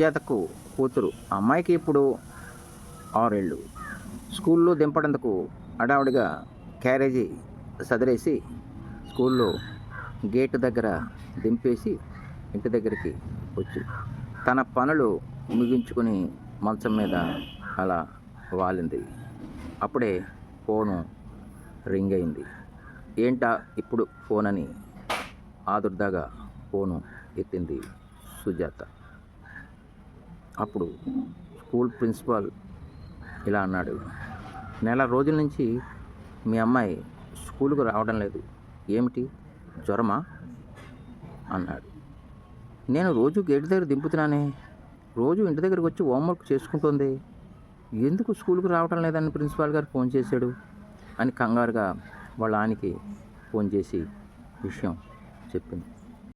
సుజాతకు కూతురు. అమ్మాయికి ఇప్పుడు ఆరేళ్ళు. స్కూల్లో దింపడందుకు అడావుడిగా క్యారేజీ సదిరేసి స్కూల్లో గేటు దగ్గర దింపేసి ఇంటి దగ్గరికి వచ్చి తన పనులు ముగించుకుని మంచం మీద అలా వాలింది. అప్పుడే ఫోను రింగ్ అయింది. ఏంటా ఇప్పుడు ఫోన్ అని ఆదుర్దాగా ఫోను ఎత్తింది సుజాత. అప్పుడు స్కూల్ ప్రిన్సిపాల్ ఇలా అన్నాడు నెల రోజుల నుంచి మీ అమ్మాయి స్కూలుకు రావడం లేదు. ఏమిటి? జ్వరమా? అన్నాడు. నేను రోజు గేట్ దగ్గర దింపుతున్నానే. రోజు ఇంటి దగ్గరకు వచ్చి హోంవర్క్ చేసుకుంటుంది. ఎందుకు స్కూల్కి రావడం లేదని ప్రిన్సిపాల్ గారు ఫోన్ చేశాడు? అని కంగారుగా వాళ్ళ ఆయనకి ఫోన్ చేసి విషయం చెప్పింది.